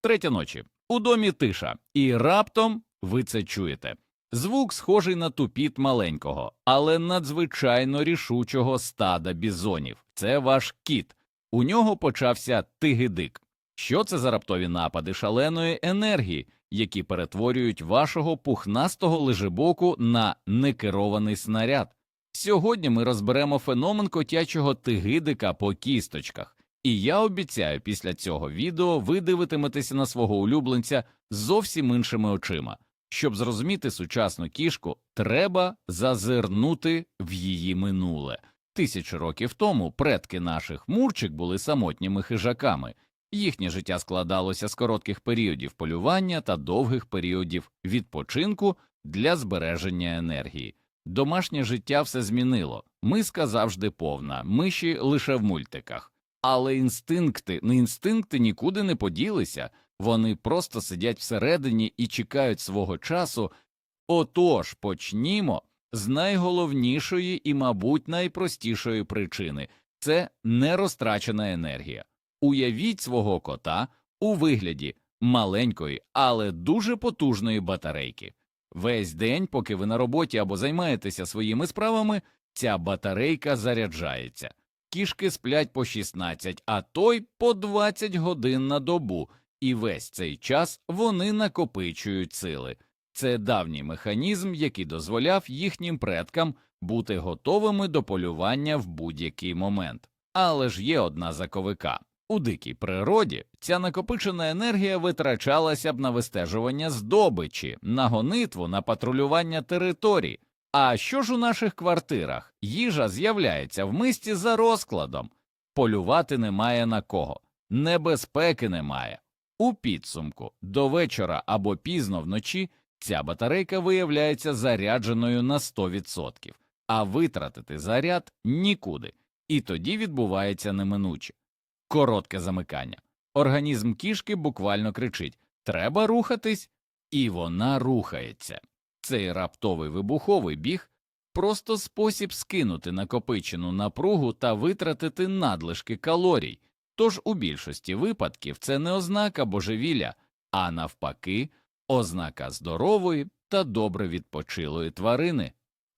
Третя ночі. У домі тиша, і раптом ви це чуєте. Звук схожий на тупіт маленького, але надзвичайно рішучого стада бізонів. Це ваш кіт. У нього почався тигидик. Що це за раптові напади шаленої енергії, які перетворюють вашого пухнастого лежебоку на некерований снаряд? Сьогодні ми розберемо феномен котячого тигидика по кісточках, і я обіцяю, після цього відео ви дивитиметеся на свого улюбленця зовсім іншими очима. Щоб зрозуміти сучасну кішку, треба зазирнути в її минуле. Тисячі років тому предки наших мурчик були самотніми хижаками. Їхнє життя складалося з коротких періодів полювання та довгих періодів відпочинку для збереження енергії. Домашнє життя все змінило. Миска завжди повна, миші лише в мультиках. Але інстинкти, не інстинкти нікуди не поділися, вони просто сидять всередині і чекають свого часу. Отож, почнімо з найголовнішої і, мабуть, найпростішої причини це нерозтрачена енергія. Уявіть свого кота у вигляді маленької, але дуже потужної батарейки. Весь день, поки ви на роботі або займаєтеся своїми справами, ця батарейка заряджається. Кішки сплять по 16, а той по 20 годин на добу, і весь цей час вони накопичують сили. Це давній механізм, який дозволяв їхнім предкам бути готовими до полювання в будь-який момент. Але ж є одна заковика. У дикій природі ця накопичена енергія витрачалася б на вистежування здобичі, на гонитву, на патрулювання територій. А що ж у наших квартирах? Їжа з'являється в мисті за розкладом, полювати немає на кого, небезпеки немає. У підсумку до вечора або пізно вночі ця батарейка виявляється зарядженою на 100%, а витратити заряд нікуди, і тоді відбувається неминуче. Коротке замикання. Організм кішки буквально кричить Треба рухатись, і вона рухається. Цей раптовий вибуховий біг просто спосіб скинути накопичену напругу та витратити надлишки калорій. Тож у більшості випадків це не ознака божевілля, а навпаки, ознака здорової та добре відпочилої тварини.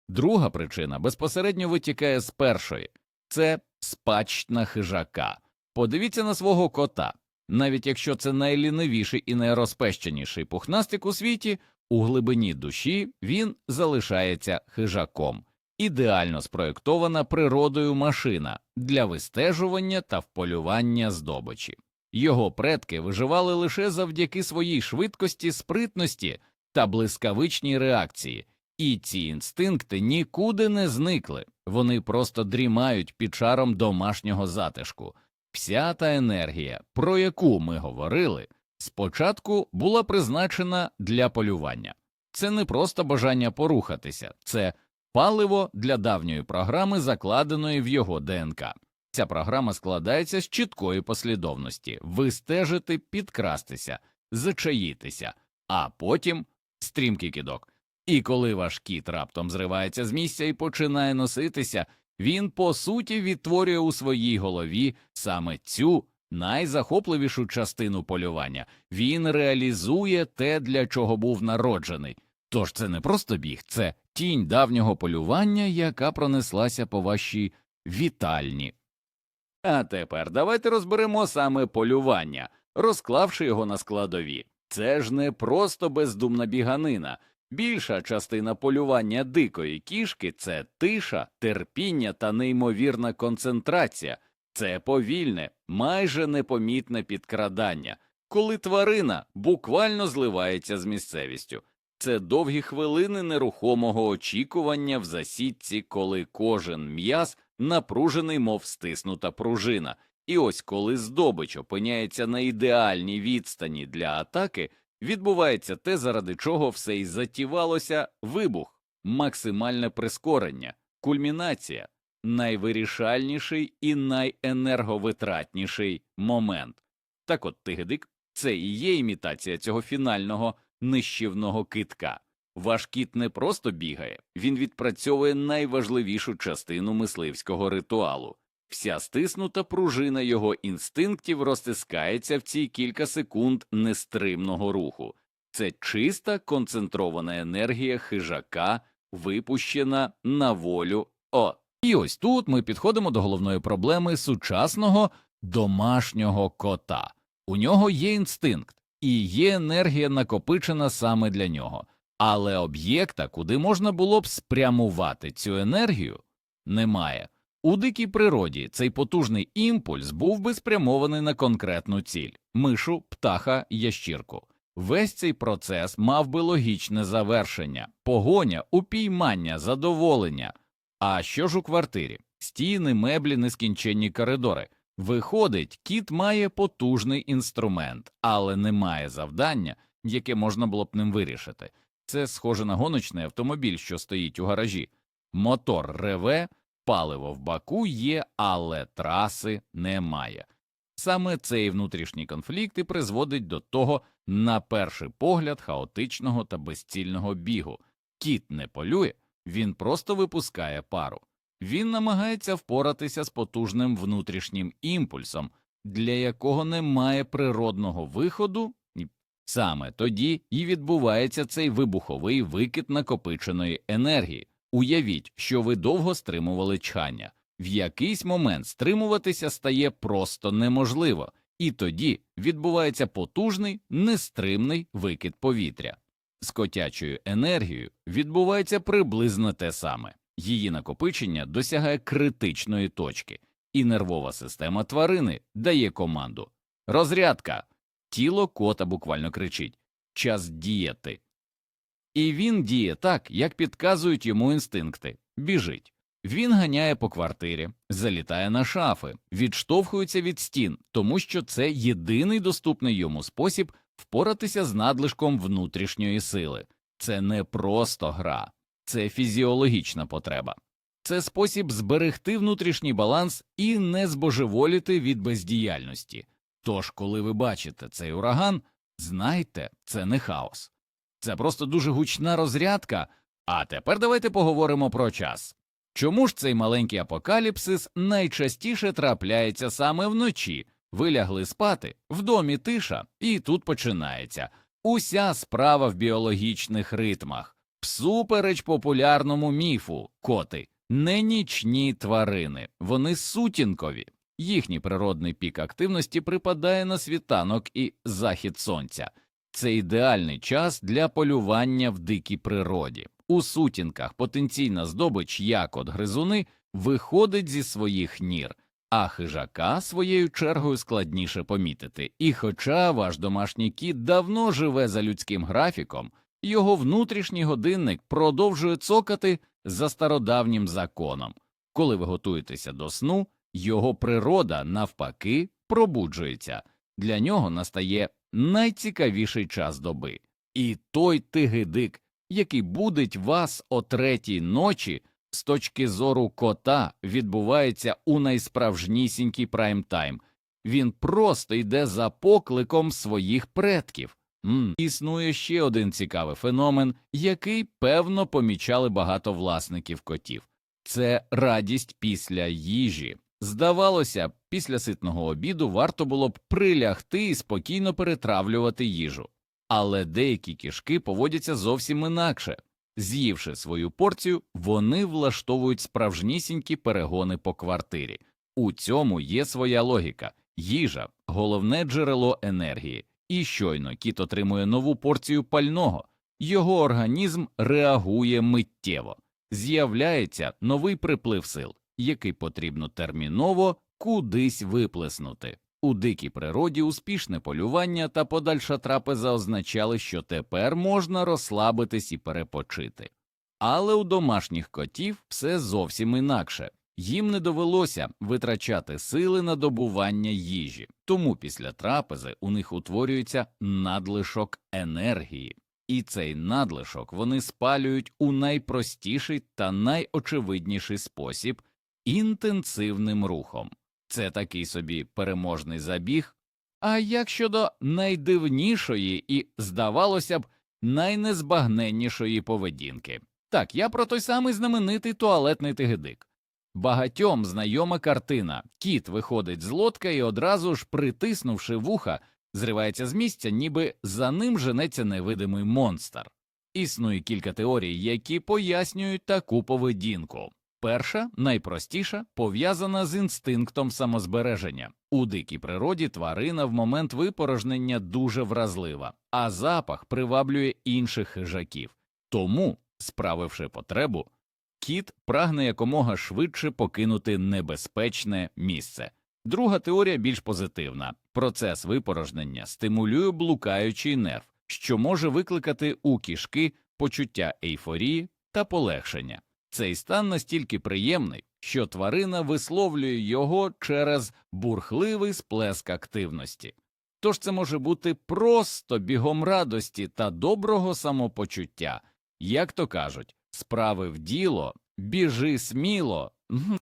Друга причина безпосередньо витікає з першої це спадщина хижака. Подивіться на свого кота. Навіть якщо це найлінивіший і найрозпещеніший пухнастик у світі, у глибині душі він залишається хижаком, ідеально спроєктована природою машина для вистежування та вполювання здобичі. Його предки виживали лише завдяки своїй швидкості, спритності та блискавичній реакції, і ці інстинкти нікуди не зникли, вони просто дрімають під шаром домашнього затишку. Вся та енергія, про яку ми говорили, спочатку була призначена для полювання. Це не просто бажання порухатися, це паливо для давньої програми, закладеної в його ДНК. Ця програма складається з чіткої послідовності вистежити, підкрастися, зачаїтися, а потім стрімкий кидок. І коли ваш кіт раптом зривається з місця і починає носитися, він по суті відтворює у своїй голові саме цю найзахопливішу частину полювання. Він реалізує те, для чого був народжений. Тож це не просто біг, це тінь давнього полювання, яка пронеслася по вашій вітальні. А тепер давайте розберемо саме полювання, розклавши його на складові. Це ж не просто бездумна біганина. Більша частина полювання дикої кішки це тиша, терпіння та неймовірна концентрація, це повільне, майже непомітне підкрадання, коли тварина буквально зливається з місцевістю. Це довгі хвилини нерухомого очікування в засідці, коли кожен м'яз напружений, мов стиснута пружина. І ось коли здобич опиняється на ідеальній відстані для атаки, відбувається те, заради чого все й затівалося вибух, максимальне прискорення, кульмінація, найвирішальніший і найенерговитратніший момент. Так от тигидик це і є імітація цього фінального нищівного китка. Ваш кіт не просто бігає, він відпрацьовує найважливішу частину мисливського ритуалу Вся стиснута пружина його інстинктів розтискається в ці кілька секунд нестримного руху. Це чиста концентрована енергія хижака, випущена на волю О. І ось тут ми підходимо до головної проблеми сучасного домашнього кота. У нього є інстинкт і є енергія накопичена саме для нього, але об'єкта, куди можна було б спрямувати цю енергію, немає. У дикій природі цей потужний імпульс був би спрямований на конкретну ціль мишу, птаха, ящірку. Весь цей процес мав би логічне завершення, погоня, упіймання, задоволення. А що ж у квартирі? Стіни, меблі, нескінченні коридори. Виходить, кіт має потужний інструмент, але не має завдання, яке можна було б ним вирішити. Це схоже на гоночний автомобіль, що стоїть у гаражі. Мотор реве, паливо в баку є, але траси немає. Саме цей внутрішній конфлікт і призводить до того, на перший погляд, хаотичного та безцільного бігу. Кіт не полює, він просто випускає пару. Він намагається впоратися з потужним внутрішнім імпульсом, для якого немає природного виходу, саме тоді і відбувається цей вибуховий викид накопиченої енергії. Уявіть, що ви довго стримували чхання. В якийсь момент стримуватися стає просто неможливо, і тоді відбувається потужний, нестримний викид повітря. З котячою енергією відбувається приблизно те саме. Її накопичення досягає критичної точки, і нервова система тварини дає команду розрядка. Тіло кота буквально кричить час діяти. І він діє так, як підказують йому інстинкти біжить. Він ганяє по квартирі, залітає на шафи, відштовхується від стін, тому що це єдиний доступний йому спосіб впоратися з надлишком внутрішньої сили. Це не просто гра, це фізіологічна потреба. Це спосіб зберегти внутрішній баланс і не збожеволіти від бездіяльності. Тож, коли ви бачите цей ураган, знайте, це не хаос, це просто дуже гучна розрядка. А тепер давайте поговоримо про час. Чому ж цей маленький апокаліпсис найчастіше трапляється саме вночі? Ви лягли спати, в домі тиша, і тут починається уся справа в біологічних ритмах, всупереч популярному міфу коти, не нічні тварини, вони сутінкові. Їхній природний пік активності припадає на світанок і захід сонця. Це ідеальний час для полювання в дикій природі. У сутінках потенційна здобич, як от гризуни, виходить зі своїх нір, а хижака своєю чергою складніше помітити. І хоча ваш домашній кіт давно живе за людським графіком, його внутрішній годинник продовжує цокати за стародавнім законом. Коли ви готуєтеся до сну, його природа навпаки пробуджується. Для нього настає найцікавіший час доби. І той тигидик, який будить вас о третій ночі, з точки зору кота відбувається у найсправжнісінький прайм-тайм. Він просто йде за покликом своїх предків. М. Існує ще один цікавий феномен, який певно помічали багато власників котів це радість після їжі. Здавалося, після ситного обіду варто було б прилягти і спокійно перетравлювати їжу. Але деякі кішки поводяться зовсім інакше. З'ївши свою порцію, вони влаштовують справжнісінькі перегони по квартирі. У цьому є своя логіка їжа головне джерело енергії, і щойно кіт отримує нову порцію пального, його організм реагує миттєво, з'являється новий приплив сил, який потрібно терміново кудись виплеснути. У дикій природі успішне полювання та подальша трапеза означали, що тепер можна розслабитись і перепочити. Але у домашніх котів все зовсім інакше. Їм не довелося витрачати сили на добування їжі, тому після трапези у них утворюється надлишок енергії, і цей надлишок вони спалюють у найпростіший та найочевидніший спосіб інтенсивним рухом. Це такий собі переможний забіг. А як щодо найдивнішої і, здавалося б, найнезбагненнішої поведінки? Так, я про той самий знаменитий туалетний тигидик. Багатьом знайома картина. Кіт виходить з лодка і одразу ж, притиснувши вуха, зривається з місця, ніби за ним женеться невидимий монстр. Існує кілька теорій, які пояснюють таку поведінку. Перша, найпростіша, пов'язана з інстинктом самозбереження. У дикій природі тварина в момент випорожнення дуже вразлива, а запах приваблює інших хижаків. Тому, справивши потребу, кіт прагне якомога швидше покинути небезпечне місце. Друга теорія більш позитивна. Процес випорожнення стимулює блукаючий нерв, що може викликати у кішки почуття ейфорії та полегшення. Цей стан настільки приємний, що тварина висловлює його через бурхливий сплеск активності. Тож це може бути просто бігом радості та доброго самопочуття, як то кажуть, справи в діло, біжи сміло,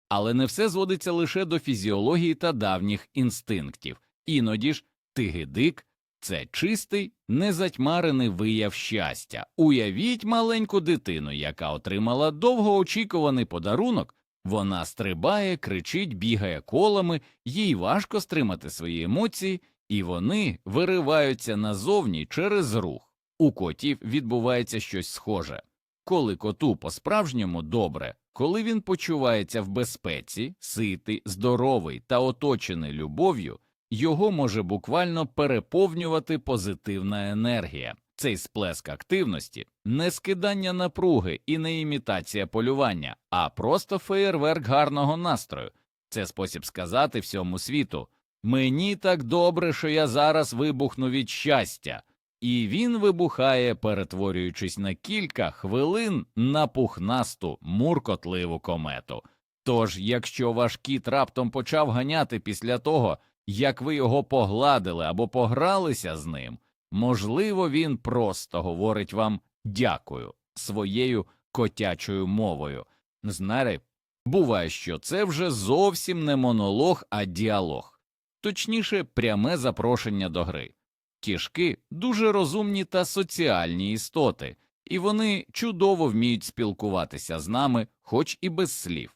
але не все зводиться лише до фізіології та давніх інстинктів. Іноді ж тигидик це чистий, незатьмарений вияв щастя. Уявіть маленьку дитину, яка отримала довгоочікуваний подарунок. Вона стрибає, кричить, бігає колами, їй важко стримати свої емоції, і вони вириваються назовні через рух. У котів відбувається щось схоже. Коли коту по-справжньому добре, коли він почувається в безпеці, ситий, здоровий та оточений любов'ю, його може буквально переповнювати позитивна енергія. Цей сплеск активності не скидання напруги і не імітація полювання, а просто феєрверк гарного настрою. Це спосіб сказати всьому світу мені так добре, що я зараз вибухну від щастя, і він вибухає, перетворюючись на кілька хвилин на пухнасту муркотливу комету. Тож, якщо ваш кіт раптом почав ганяти після того, як ви його погладили або погралися з ним, можливо, він просто говорить вам дякую своєю котячою мовою. Знаєте, буває, що це вже зовсім не монолог, а діалог, точніше, пряме запрошення до гри. Кішки дуже розумні та соціальні істоти, і вони чудово вміють спілкуватися з нами, хоч і без слів.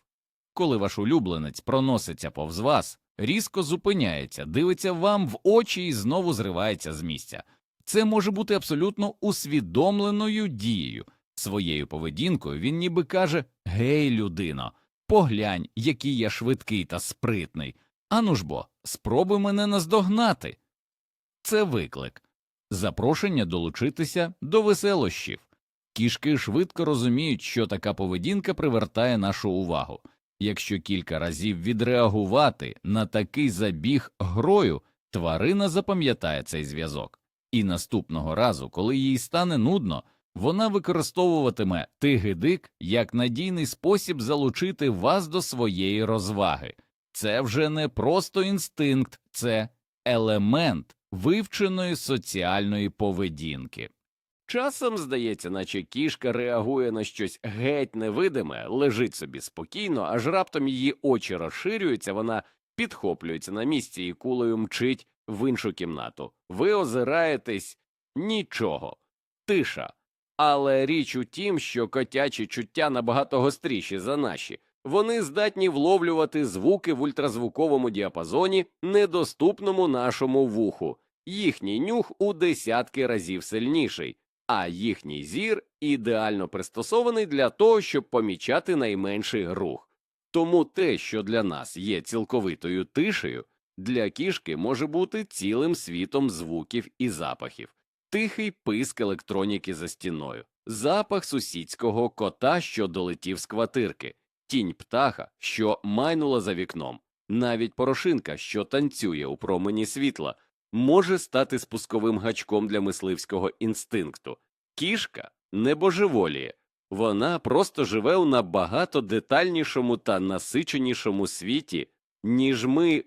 Коли ваш улюбленець проноситься повз вас, різко зупиняється, дивиться вам в очі і знову зривається з місця. Це може бути абсолютно усвідомленою дією. Своєю поведінкою він ніби каже Гей, людино, поглянь, який я швидкий та спритний. Ану ж бо, спробуй мене наздогнати. Це виклик, запрошення долучитися до веселощів. Кішки швидко розуміють, що така поведінка привертає нашу увагу. Якщо кілька разів відреагувати на такий забіг грою, тварина запам'ятає цей зв'язок, і наступного разу, коли їй стане нудно, вона використовуватиме тигидик як надійний спосіб залучити вас до своєї розваги. Це вже не просто інстинкт, це елемент вивченої соціальної поведінки. Часом здається, наче кішка реагує на щось геть невидиме, лежить собі спокійно, аж раптом її очі розширюються, вона підхоплюється на місці і кулею мчить в іншу кімнату. Ви озираєтесь нічого, тиша. Але річ у тім, що котячі чуття набагато гостріші за наші. Вони здатні вловлювати звуки в ультразвуковому діапазоні, недоступному нашому вуху. Їхній нюх у десятки разів сильніший, а їхній зір ідеально пристосований для того, щоб помічати найменший рух. Тому те, що для нас є цілковитою тишею, для кішки може бути цілим світом звуків і запахів, тихий писк електроніки за стіною, запах сусідського кота, що долетів з квартирки, тінь птаха, що майнула за вікном, навіть порошинка, що танцює у промені світла, може стати спусковим гачком для мисливського інстинкту. Кішка не божеволіє, вона просто живе у набагато детальнішому та насиченішому світі, ніж ми.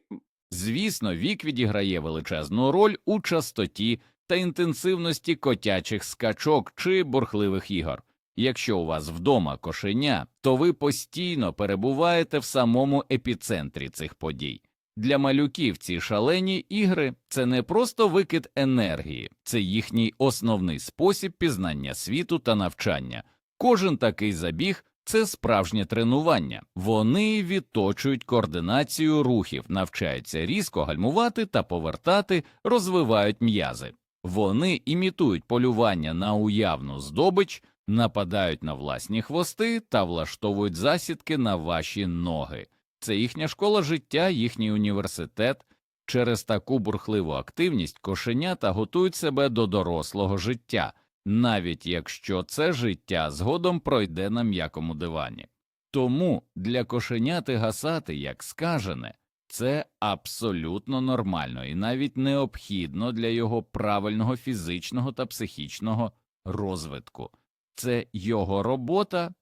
Звісно, вік відіграє величезну роль у частоті та інтенсивності котячих скачок чи бурхливих ігор. Якщо у вас вдома кошеня, то ви постійно перебуваєте в самому епіцентрі цих подій. Для малюків ці шалені ігри це не просто викид енергії, це їхній основний спосіб пізнання світу та навчання. Кожен такий забіг Це справжнє тренування. Вони відточують координацію рухів, навчаються різко гальмувати та повертати, розвивають м'язи. Вони імітують полювання на уявну здобич, нападають на власні хвости та влаштовують засідки на ваші ноги. Це їхня школа життя, їхній університет. Через таку бурхливу активність кошенята готують себе до дорослого життя, навіть якщо це життя згодом пройде на м'якому дивані. Тому для кошеняти гасати, як скажене, це абсолютно нормально і навіть необхідно для його правильного фізичного та психічного розвитку. Це його робота.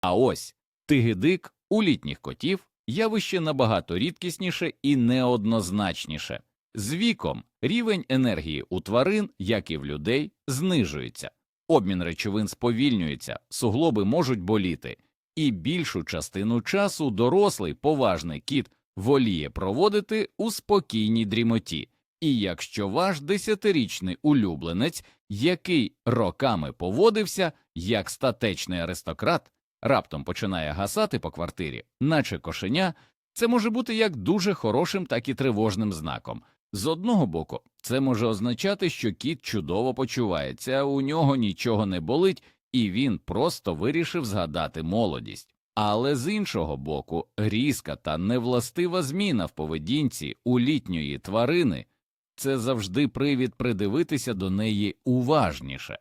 А ось тигидик у літніх котів явище набагато рідкісніше і неоднозначніше. З віком рівень енергії у тварин, як і в людей, знижується, обмін речовин сповільнюється, суглоби можуть боліти, і більшу частину часу дорослий поважний кіт воліє проводити у спокійній дрімоті. І якщо ваш десятирічний улюбленець, який роками поводився як статечний аристократ, раптом починає гасати по квартирі, наче кошеня, це може бути як дуже хорошим, так і тривожним знаком. З одного боку, це може означати, що кіт чудово почувається, у нього нічого не болить, і він просто вирішив згадати молодість. Але з іншого боку, різка та невластива зміна в поведінці у літньої тварини це завжди привід придивитися до неї уважніше.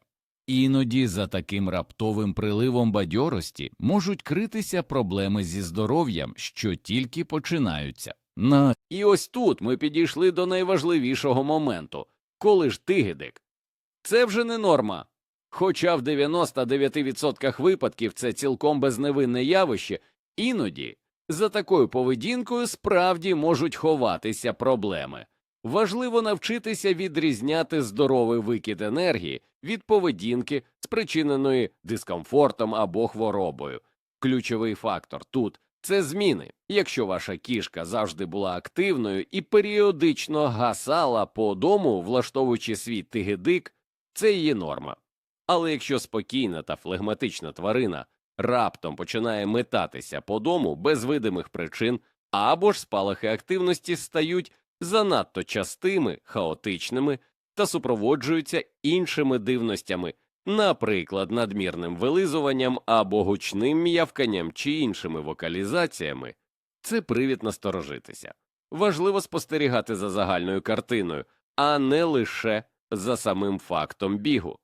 Іноді за таким раптовим приливом бадьорості можуть критися проблеми зі здоров'ям, що тільки починаються. На І ось тут ми підійшли до найважливішого моменту коли ж тигидик. Це вже не норма. Хоча в 99% випадків це цілком безневинне явище, іноді за такою поведінкою справді можуть ховатися проблеми. Важливо навчитися відрізняти здоровий викид енергії від поведінки, спричиненої дискомфортом або хворобою. Ключовий фактор тут це зміни. Якщо ваша кішка завжди була активною і періодично гасала по дому, влаштовуючи свій тигидик, це її норма. Але якщо спокійна та флегматична тварина раптом починає метатися по дому без видимих причин, або ж спалахи активності стають занадто частими, хаотичними та супроводжуються іншими дивностями, наприклад, надмірним вилизуванням або гучним м'явканням чи іншими вокалізаціями, це привід насторожитися. Важливо спостерігати за загальною картиною, а не лише за самим фактом бігу.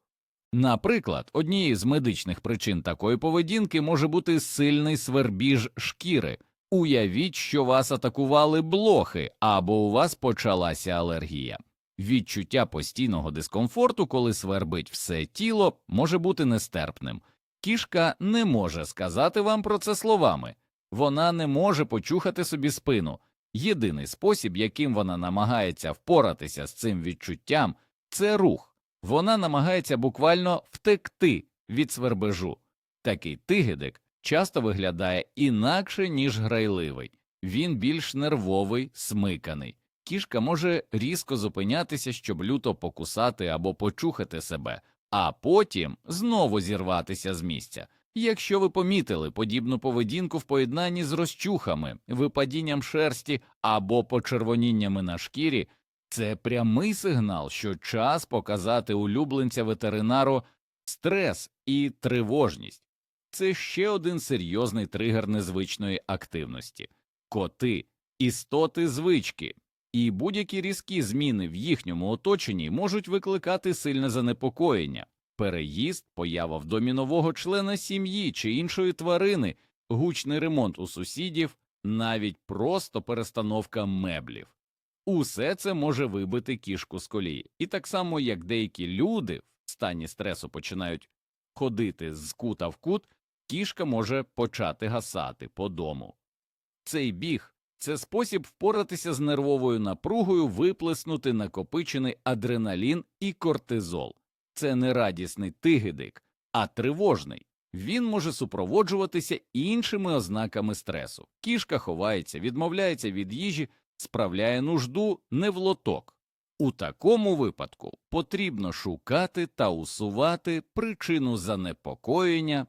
Наприклад, однією з медичних причин такої поведінки може бути сильний свербіж шкіри. Уявіть, що вас атакували блохи або у вас почалася алергія. Відчуття постійного дискомфорту, коли свербить все тіло, може бути нестерпним. Кішка не може сказати вам про це словами, вона не може почухати собі спину. Єдиний спосіб, яким вона намагається впоратися з цим відчуттям, це рух. Вона намагається буквально втекти від свербежу. Такий тигидик часто виглядає інакше, ніж грайливий. Він більш нервовий, смиканий. Кішка може різко зупинятися, щоб люто покусати або почухати себе, а потім знову зірватися з місця. Якщо ви помітили подібну поведінку в поєднанні з розчухами, випадінням шерсті або почервоніннями на шкірі, це прямий сигнал, що час показати улюбленця ветеринару стрес і тривожність. Це ще один серйозний тригер незвичної активності. Коти істоти звички, і будь-які різкі зміни в їхньому оточенні можуть викликати сильне занепокоєння. Переїзд, поява в домі нового члена сім'ї чи іншої тварини, гучний ремонт у сусідів, навіть просто перестановка меблів. Усе це може вибити кішку з колії. І так само, як деякі люди в стані стресу починають ходити з кута в кут, кішка може почати гасати по дому. Цей біг це спосіб впоратися з нервовою напругою, виплеснути накопичений адреналін і кортизол. Це не радісний тигидик, а тривожний. Він може супроводжуватися іншими ознаками стресу. Кішка ховається, відмовляється від їжі, справляє нужду не в лоток. У такому випадку потрібно шукати та усувати причину занепокоєння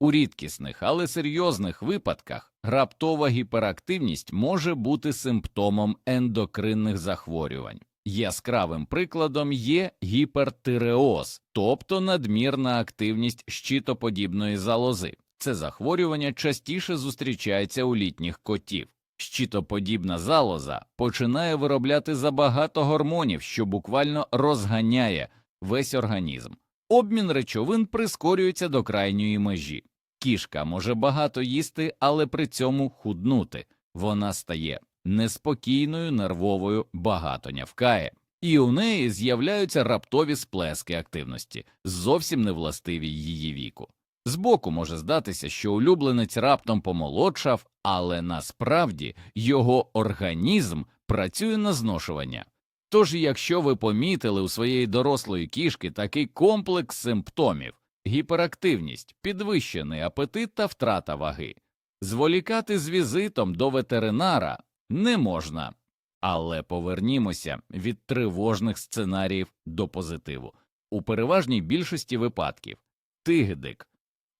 У рідкісних, але серйозних випадках раптова гіперактивність може бути симптомом ендокринних захворювань. Яскравим прикладом є гіпертиреоз, тобто надмірна активність щитоподібної залози. Це захворювання частіше зустрічається у літніх котів. Щитоподібна залоза починає виробляти забагато гормонів, що буквально розганяє весь організм. Обмін речовин прискорюється до крайньої межі. Кішка може багато їсти, але при цьому худнути. Вона стає неспокійною, нервовою, багато нявкає. І у неї з'являються раптові сплески активності, зовсім не властиві її віку. Збоку може здатися, що улюбленець раптом помолодшав, але насправді його організм працює на зношування. Тож, якщо ви помітили у своєї дорослої кішки такий комплекс симптомів гіперактивність, підвищений апетит та втрата ваги, зволікати з візитом до ветеринара не можна. Але повернімося від тривожних сценаріїв до позитиву. У переважній більшості випадків тигдик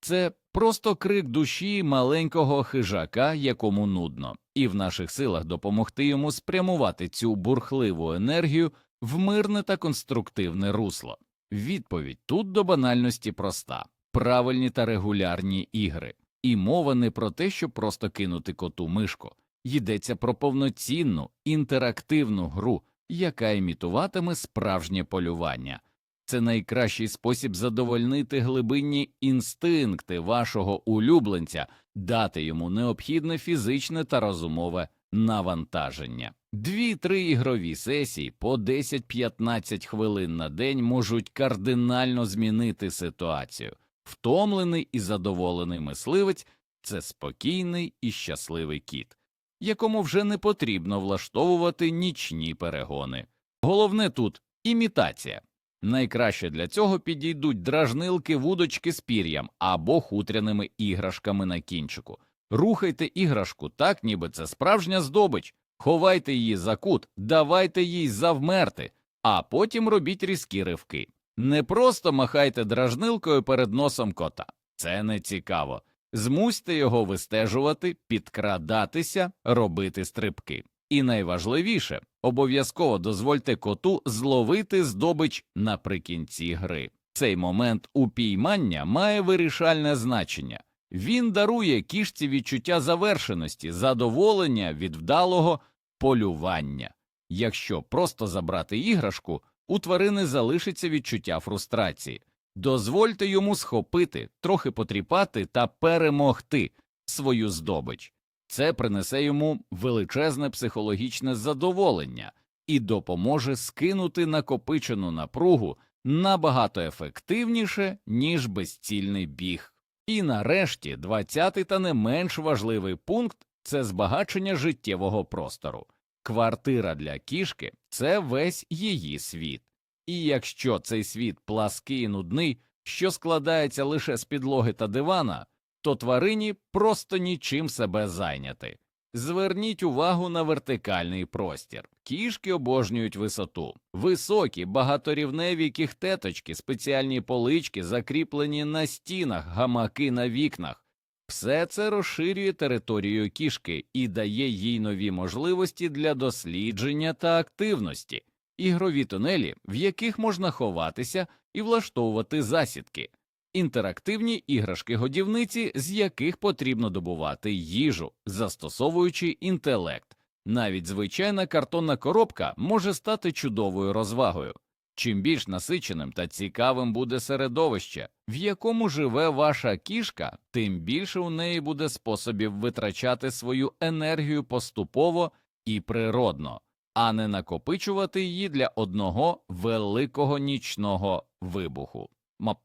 це просто крик душі маленького хижака, якому нудно, і в наших силах допомогти йому спрямувати цю бурхливу енергію в мирне та конструктивне русло. Відповідь тут до банальності проста правильні та регулярні ігри. І мова не про те, щоб просто кинути коту мишку. Йдеться про повноцінну інтерактивну гру, яка імітуватиме справжнє полювання. Це найкращий спосіб задовольнити глибинні інстинкти вашого улюбленця, дати йому необхідне фізичне та розумове навантаження. Дві-три ігрові сесії по 10-15 хвилин на день можуть кардинально змінити ситуацію. Втомлений і задоволений мисливець це спокійний і щасливий кіт, якому вже не потрібно влаштовувати нічні перегони. Головне тут імітація. Найкраще для цього підійдуть дражнилки вудочки з пір'ям або хутряними іграшками на кінчику. Рухайте іграшку так, ніби це справжня здобич, ховайте її за кут, давайте їй завмерти, а потім робіть різкі ривки. Не просто махайте дражнилкою перед носом кота. Це не цікаво. Змусьте його вистежувати, підкрадатися, робити стрибки. І найважливіше, обов'язково дозвольте коту зловити здобич наприкінці гри. Цей момент упіймання має вирішальне значення. Він дарує кішці відчуття завершеності, задоволення від вдалого полювання. Якщо просто забрати іграшку, у тварини залишиться відчуття фрустрації. Дозвольте йому схопити, трохи потріпати та перемогти свою здобич. Це принесе йому величезне психологічне задоволення і допоможе скинути накопичену напругу набагато ефективніше, ніж безцільний біг. І нарешті, двадцятий та не менш важливий пункт це збагачення життєвого простору. Квартира для кішки це весь її світ. І якщо цей світ плаский і нудний, що складається лише з підлоги та дивана, то тварині просто нічим себе зайняти. Зверніть увагу на вертикальний простір. Кішки обожнюють висоту, високі, багаторівневі кіхтеточки, спеціальні полички, закріплені на стінах, гамаки на вікнах. Все це розширює територію кішки і дає їй нові можливості для дослідження та активності, ігрові тунелі, в яких можна ховатися і влаштовувати засідки інтерактивні іграшки-годівниці, з яких потрібно добувати їжу, застосовуючи інтелект. Навіть звичайна картонна коробка може стати чудовою розвагою. Чим більш насиченим та цікавим буде середовище, в якому живе ваша кішка, тим більше у неї буде способів витрачати свою енергію поступово і природно, а не накопичувати її для одного великого нічного вибуху. Мап.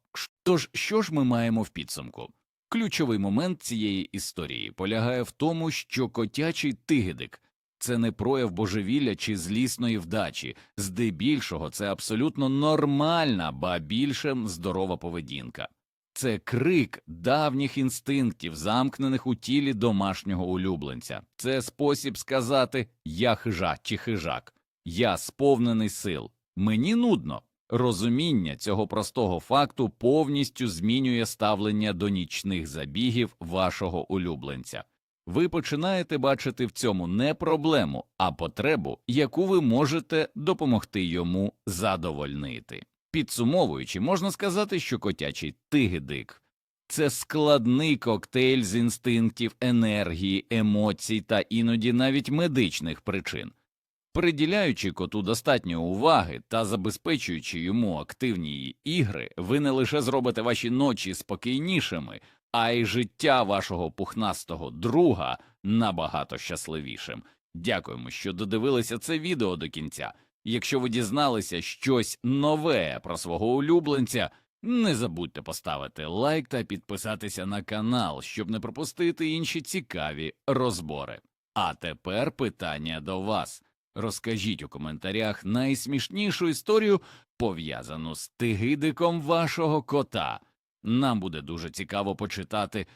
Тож, що ж ми маємо в підсумку? Ключовий момент цієї історії полягає в тому, що котячий тигидик це не прояв божевілля чи злісної вдачі, здебільшого це абсолютно нормальна, ба більше здорова поведінка. Це крик давніх інстинктів, замкнених у тілі домашнього улюбленця. Це спосіб сказати я хижак чи хижак, я сповнений сил, мені нудно, Розуміння цього простого факту повністю змінює ставлення до нічних забігів вашого улюбленця. Ви починаєте бачити в цьому не проблему, а потребу, яку ви можете допомогти йому задовольнити. Підсумовуючи, можна сказати, що котячий тигидик це складний коктейль з інстинктів, енергії, емоцій та іноді навіть медичних причин. Приділяючи коту достатньо уваги та забезпечуючи йому активні ігри, ви не лише зробите ваші ночі спокійнішими, а й життя вашого пухнастого друга набагато щасливішим. Дякуємо, що додивилися це відео до кінця. Якщо ви дізналися щось нове про свого улюбленця, не забудьте поставити лайк та підписатися на канал, щоб не пропустити інші цікаві розбори. А тепер питання до вас. Розкажіть у коментарях найсмішнішу історію, пов'язану з тигидиком вашого кота. Нам буде дуже цікаво почитати